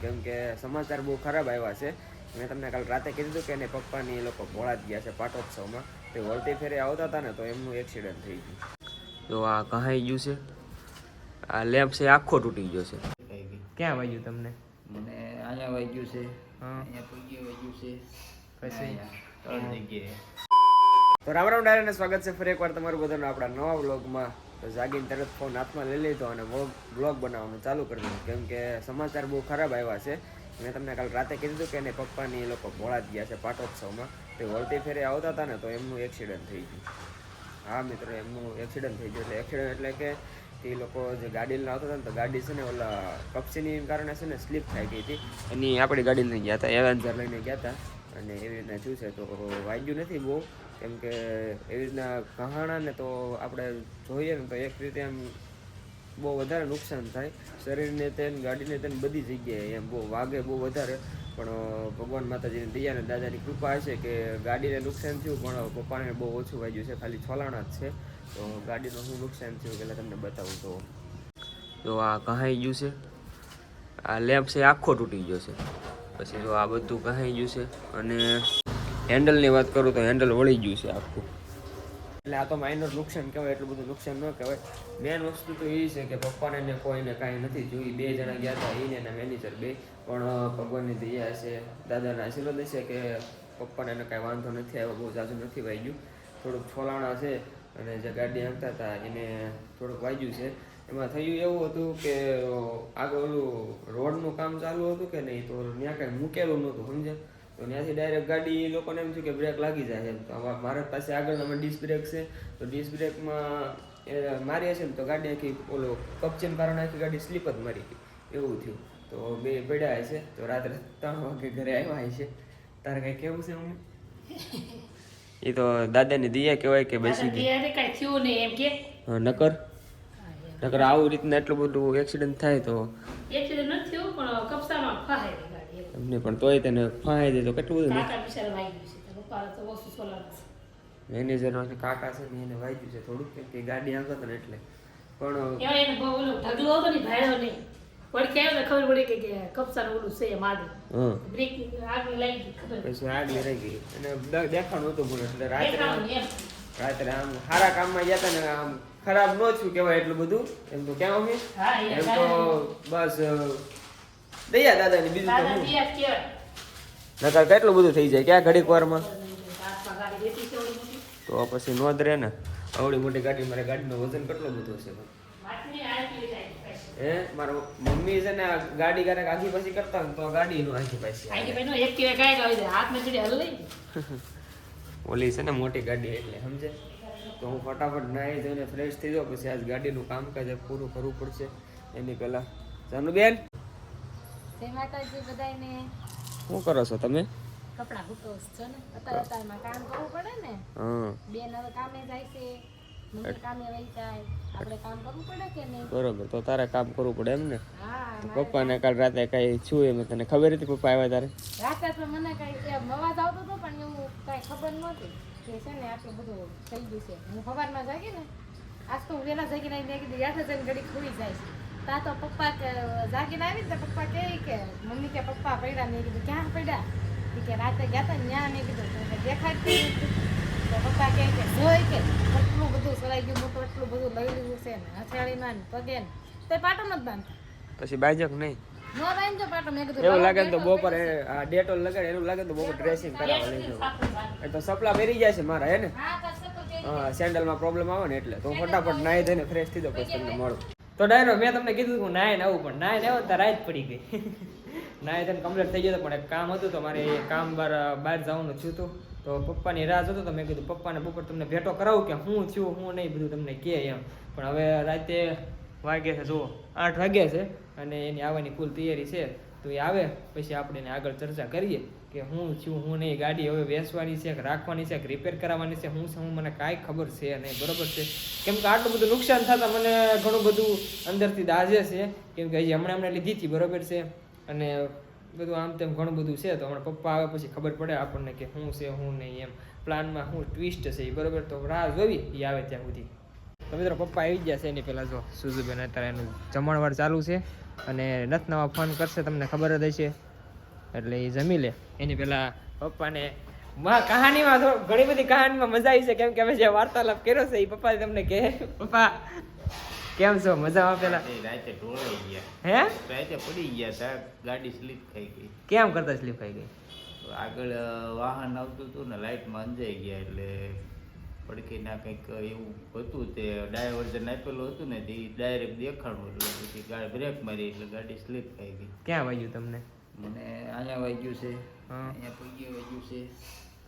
કેમ કે સમાચાર બહુ ખરાબ આવ્યા છે. મેં તમને કાલ રાતે કીધું કે એને પપ્પાની એ લોકો ભોળા જ ગયા છે પાટોત્સવમાં. તે વળતી ફેરે આવતા હતા ને તો એમનું એક્સિડન્ટ થઈ ગયું. તો આ કહાઈ ગયું છે? આ લેમ્પ છે આખો તૂટી ગયો છે. ક્યાં વાગ્યું તમને? મને અહીંયા વાગ્યું છે. અહીંયા પગે વાગ્યું છે. પછી? ત્રણ જગ્યાએ. તો રામ રામ ડાયરાને સ્વાગત છે ફરી એકવાર તમારું બધાનું આપણા નવા વ્લોગમાં. તો જાગીને તરત ફોન હાથમાં લઈ લીધો અને વ્લોગ બનાવવાનું ચાલુ કરી દીધું. કેમ કે સમાચાર બહુ ખરાબ આવ્યા છે. મેં તમને કાલ રાતે કીધું કે એને પપ્પાની એ લોકો ભોળા જ ગયા છે પાટોત્સવમાં. તે વળતી ફેરે આવતા હતા ને તો એમનું એક્સિડન્ટ થઈ ગયું. હા મિત્રો, એમનું એક્સિડન્ટ થઈ ગયું. એટલે એક્સિડન્ટ એટલે કે એ લોકો જે ગાડી લઈને આવતા હતા ને તો ગાડી છે ને ઓલા કપસીની કારણે છે ને સ્લીપ થઈ ગઈ હતી. એની આપણી ગાડી લઈને ગયા હતા એવેન્જર લઈને ગયા હતા. અને એવી રીતના થયું છે તો વાગ્યું નથી બહુ. કેમ કે એવી રીતના કહાણાને તો આપણે જોઈએ ને તો એક રીતે એમ બહુ વધારે નુકસાન થાય. શરીરને તેન, ગાડીને તેને બધી જગ્યાએ એમ બહુ વાગે બહુ વધારે. પણ ભગવાન માતાજીની દયા અને દાદાની કૃપા છે કે ગાડીને નુકસાન થયું, પણ પપ્પાને બહુ ઓછું વાગ્યું છે. ખાલી છોલાણા જ છે. તો ગાડીનું શું નુકસાન થયું પહેલાં તમને બતાવું તો. જો આ કહાઈ ગયું છે. આ લેમ્પ છે આખો તૂટી ગયો છે. પછી જો આ બધું કહાઈ ગયું છે અને હેન્ડલની વાત કરું તો હેન્ડલ વળી ગયું છે આખું. એટલે આ તો માઇનર નુકસાન કહેવાય, એટલું બધું નુકસાન ન કહેવાય. મેન વસ્તુ તો એ છે કે પપ્પાને ને કોઈને કાંઈ નથી જોઈ બે જણા ગયા હતા એને એના મેનેજર બે. પણ ભગવાનની દયા છે, દાદાના આશીર્વાદ છે કે પપ્પાને એને કાંઈ વાંધો નથી આવ્યો, બહુ ઝાઝું નથી વાગ્યું. થોડુંક છોલાણા છે અને જે ગાડી હાંકતા હતા, એને થોડુંક વાગ્યું છે. એમાં થયું એવું હતું કે આગળ ઓલું રોડનું કામ ચાલુ હતું કે નહીં તો ત્યાં કાંઈ મૂકેલું નહોતું સમજે તો ત્યાંથી ડાયરેક્ટ ગાડી એ લોકોને એમ થયું કે બ્રેક લાગી જાય એમ. તો મારા પાસે આગળનામાં ડિસ્ક બ્રેક છે તો ડિસ્ક બ્રેકમાં એ મારી હશે ને તો ગાડી આખી ઓલો કપચેન કારણે આખી ગાડી સ્લીપ જ મારી ગઈ. એવું થયું. તો બે પડ્યા હશે તો રાત્રે ત્રણ વાગે ઘરે આવ્યા હશે. તારે કઈ કેવું છે હું એ તો દાદાની દિયા કહેવાય કે બેસી ગઈ. કાંઈ થયું નહીં એમ કે? નકર? નકર આવું રીતના એટલું બધું એક્સિડન્ટ થાય તો એક્સિડન્ટ નથી થયું પણ કપસામાં ગાડી એમને પણ તોય તેને ફાય દે તો કેટલું બધું કાકા બિચારા વાગી ગયું છે તો પપ્પા તો વસ્તુ સોલા કાકા છે ને એને વાગ્યું છે થોડુંક કેમ કે ગાડી આગળ હતા ને એટલે. પણ એમાં એને બહુ ઓલો ઢગલો હતો ને ભાડ્યો નહીં પડકે આવ્યો તો ખબર પડી કે કે કપસાનું ઓલું છે એમ આગળ હા. બ્રેક આગળ લાગી ગઈ ખબર પછી આગળ રહી ગઈ. અને દેખાણું હતું પણ એટલે રાત્રે રાત્રે આમ સારા કામમાં ગયા હતા ને આમ ખરાબ ન થયું કહેવાય એટલું બધું. એમ તો ક્યાં અમે એમ તો બસ દયા દાદાની બીજું તો દાદા શું? બીજું નકર કેટલું બધું થઈ જાય? ક્યાં ઘડીક વારમાં? ગાડી છે તો પછી નોંધ રહે ને. આવડી મોટી ગાડી મારે ગાડીનું વજન કેટલું બધું પાછી. હે? મારો મમ્મી છે ને ગાડી ક્યારેક આખી પાછી કરતા ને તો આખી પાછી ભાઈ નો હલ લઈ ઓલી છે ને મોટી ગાડી એટલે સમજે તો હું ફટાફટ નાહી ધોઈને ફ્રેશ થઈ જાઉં પછી આજ ગાડીનું કામકાજ પૂરું કરવું પડશે. એની પહેલાં જાનુબેન બેન શું કરો છો તમે? કપડાં હુકવશ છો ને. અત્યારે અત્યારમાં કામ કરવું પડે ને. બેન હવે કામે જાય છે બરોબર તો તારે કામ કરવું પડે એમ ને? હા તો પપ્પાને કાલ રાતે કઈ છું એમ તને ખબર હતી પપ્પા આવ્યા તારે રાતે તો મને કઈ અવાજ આવતો હતો પણ એવું કાંઈ ખબર નહોતી. કે છે ને આટલું બધું થઈ ગયું છે. હું સવારમાં જાગી ને, આજ તો હું વહેલા જાગીને મેં કીધું, યાદ જઈને ઘડી ખોઈ જાય છે. તા તો પપ્પા જાગીને આવી ને પપ્પા કહે કે, મમ્મી કે પપ્પા પડ્યા. મેં કીધું, ક્યાં પડ્યા? કે, રાતે ગયા હતા ત્યાં મેં કીધું દેખાડતી. તો પપ્પા કહે કે, જોઈ કે એટલું બધું સળાઈ ગયું, મોટું એટલું બધું લઈ લીધું છે ને, હથિયાળીમાં ને પગે ને. તો પાટો નથી બાંધતા. પછી બાજક નહીં. એવું લાગે તો બેઠો આ ડેટોલ લગાડે એવું લાગે તો બપોર ડ્રેસિંગ કરાવવા લઈ એ તો સપલા પહેરી જાય છે મારા હે ને? હા કે સેન્ડલમાં પ્રોબ્લેમ આવે ને એટલે. તો ફટાફટ નાહી ધોઈને ફ્રેશ થઈ જાઉં પછી તમને મળું. તો ડાયરો મેં તમને કીધું કે હું નાહીને આવું પણ નાહીને આવ્યો તો રાત પડી ગઈ. નાય ધોઈને કમ્પ્લીટ થઈ ગયો પણ એક કામ હતું તો મારે એ કામ બહાર બહાર જવાનું છું તો તો પપ્પાની રાહ જોતો તો મેં કીધું પપ્પાને બપોર તમને ભેટો કરાવું કે હું થયું હું નહીં બધું તમને કહે એમ. પણ હવે રાતે વાગે છે, જુઓ. આઠ વાગ્યા છે અને એની આવવાની ફૂલ તૈયારી છે. તો એ આવે, પછી આપણે એને આગળ ચર્ચા કરીએ કે હું છું, હું નહીં, ગાડી હવે વેચવાની છે, કે રાખવાની છે, કે રિપેર કરાવવાની છે, હું શું મને કાંઈ ખબર છે નહીં, બરોબર છે? કેમ કે આટલું બધું નુકસાન થતાં મને ઘણું બધું અંદરથી દાજે છે, કેમ કે હજી હમણાં હમણાં લીધી હતી, બરોબર છે? અને બધું આમ તેમ ઘણું બધું છે, તો હમણાં પપ્પા આવે પછી ખબર પડે આપણને કે શું છે શું નહીં એમ. પ્લાનમાં શું ટ્વિસ્ટ છે એ બરોબર? તો રાહ જોવી એ આવે ત્યાં સુધી. તો મિત્રો પપ્પા આવી ગયા છે એની પહેલાં જો સુઝુબેન અત્યારે એનું જમણવાર ચાલુ છે અને નથ નવા ફોન કરશે તમને ખબર જ હશે. એટલે એ જમી લે. એની પહેલાં પપ્પાને માં કહાનીમાં ઘણી બધી કહાનીમાં મજા આવી છે. કેમ કે અમે જે વાર્તાલાપ કર્યો છે એ પપ્પા તમને કહે. પપ્પા કેમ છો? મજામાં પેલા? રાતે ઢોળાઈ ગયા. હે? રાતે પડી ગયા સાહેબ ગાડી સ્લીપ થઈ ગઈ. કેમ કરતા સ્લીપ થઈ ગઈ? આગળ વાહન આવતું હતું ને લાઇટમાં અંજાઈ ગયા એટલે પડખીના કંઈક એવું હતું તે ડાયવર્ઝન આપેલું હતું ને તે ડાયરેક્ટ દેખાણું એટલે પછી ગાડી બ્રેક મારી એટલે ગાડી સ્લીપ થઈ ગઈ. ક્યાં વાગ્યું તમને? મને અહીંયા વાગ્યું છે. અહીંયા પગે વાગ્યું છે.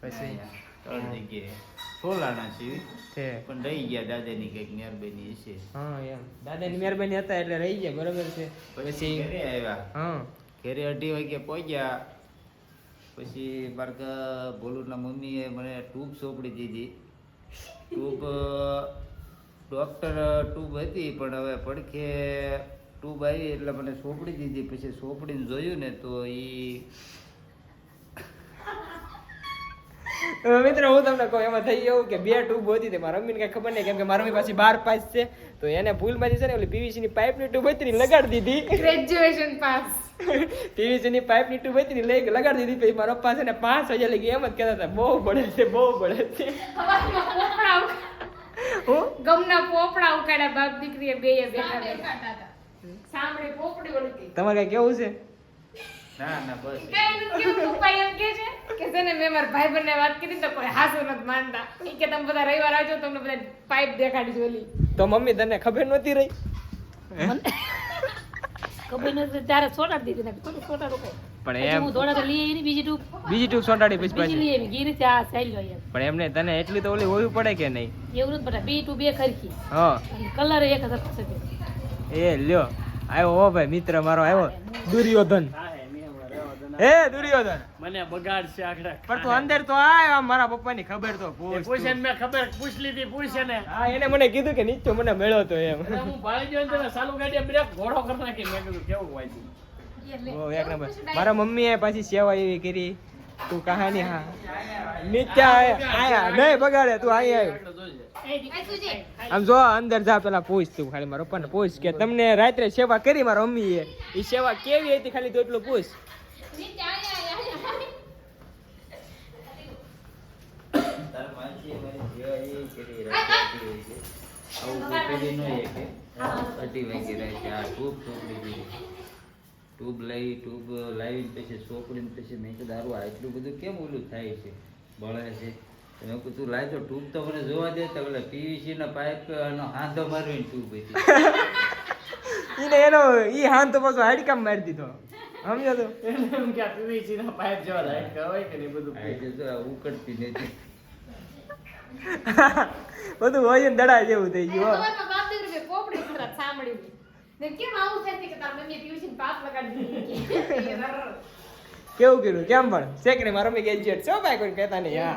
પછી? ત્રણ જગ્યાએ. સોલાણા છે. પણ રહી ગયા દાદાની કંઈક મહેરબાની છે હા એમ. દાદાની મહેરબાની હતા એટલે રહી ગયા બરોબર છે. પછી પછી? ઘરે આવ્યા. હા. ઘરે અઢી વાગે પહોંચ્યા. પછી મારા ભોલુના મમ્મીએ મને ટૂંક સોંપડી દીધી. ટ્યુબ ડૉક્ટર ટ્યુબ હતી પણ હવે પડખે ટ્યુબ આવી એટલે મને સોંપડી દીધી. પછી સોંપડીને જોયું ને તો એ મિત્ર હું તમને કહું એમાં થઈ ગયું કે બે ટ્યુબ હતી તે મારા મમ્મીને કઈ ખબર નહીં કેમ કે મારા મમ્મી પાસે બાર પાસ છે. તો એને ભૂલમાંથી છે ને ઓલી પીવીસી ની પાઇપની ટ્યુબ હતી લગાડી દીધી. ગ્રેજ્યુએશન પાસ પીવીસી ની પાઇપની ટ્યુબ હતી ને લઈ લગાડી દીધી પછી મારા પપ્પા છે ને પાંચ હજાર લગી એમ જ કહેતા હતા બહુ પડે છે બહુ પડે છે. ગમના પોપડા ઉકાળ્યા બાપ દીકરીએ બે બેઠા બેઠા. સાંભળે પોપડી ઓળખી તમારે કઈ કેવું છે? ના ના બસ. કાંઈ નથી કેવું, પપ્પા એમ કહે છે કે છે ને મેં મારા ભાઈબંધને વાત કરી તો કોઈ હાસુ નથી માનતા. ઈ કે તમે બધા રવિવાર આવજો તમને બધા પાઇપ દેખાડી જોલી તો મમ્મી તને ખબર નહોતી રહી? ખબર નથી ત્યારે સોટાડી દીધી ને થોડું સોટાડું કઈ. પણ એમ હું દોડા તો લઈ આવી બીજી ટૂંક બીજી ટ્યુબ સોટાડી પછી પાછી. લઈ આવી ગીરી છે આ ચાલ્યો પણ એમને તને એટલી તો ઓલી હોવી પડે કે નહીં? એવું જ બધા બે ટુ બે ખરખી. હા. કલર એક જ એ લ્યો આવ્યો હો ભાઈ મિત્ર મારો આવ્યો. દુર્યોધન. એ દુર્યોધન. મને બગાડશે આખડા પણ તું અંદર તો આય આમ મારા પપ્પાની ખબર તો પૂછ પૂછે તું. ને મેં ખબર પૂછ લીધી પૂછે ને. હા એને મને કીધું કે નીચો મને મળ્યો તો એમ. હું ભાળી ગયો તો ચાલુ ગાડી બ્રેક ઘોડો કરી નાખી. મેં કીધું કેવું વાંચ્યું ઓ, એક નંબર. મારા મમ્મીએ પાછી સેવા એવી કરી. તું કહાની હા. નીચે આયા આયા. નહીં બગાડે તું અહીંયા આવ્યો આમ જો અંદર જા પેલા પૂછ તું ખાલી મારા પણ પૂછ કે તમને રાત્રે સેવા કરી મારા મમ્મીએ? એ સેવા કેવી હતી ખાલી તું એટલું પૂછ. ટ્યુબ લઈ ટ્યુબ લાવી પછી સોંપડીને પછી મેં કીધું દારૂ આટલું બધું કેમ ઓલું થાય છે? બળે છે. તો મેં કીધું તું લાય તો ટ્યુબ તો મને જોવા દે. તો એટલે પીવીસી ના પાઇપ નો હાંધો મારવી ટ્યુબ હતી. એનો એ તો પાછો હાડકામ મારી દીધો. સમજો તો એમ કે આ ના પાઇપ જેવા લાઈટ હોય કે નહીં બધું ઉકળતી નથી બધું હોય ને દડા જેવું થઈ ગયું હો. સવારમાં બાપ દીકરી બે પોપડી કુતરા સાંભળી મેં. ને કેમ આવું થાય છે કે તાર મમ્મીએ ટ્યુશન પાસ લગાડી દીધી કે રર. કેવું કર્યું કેમ પણ શેક મારો મમ્મી ગ્રેજ્યુએટ છો ભાઈ કોઈ કહેતા નહીં હા.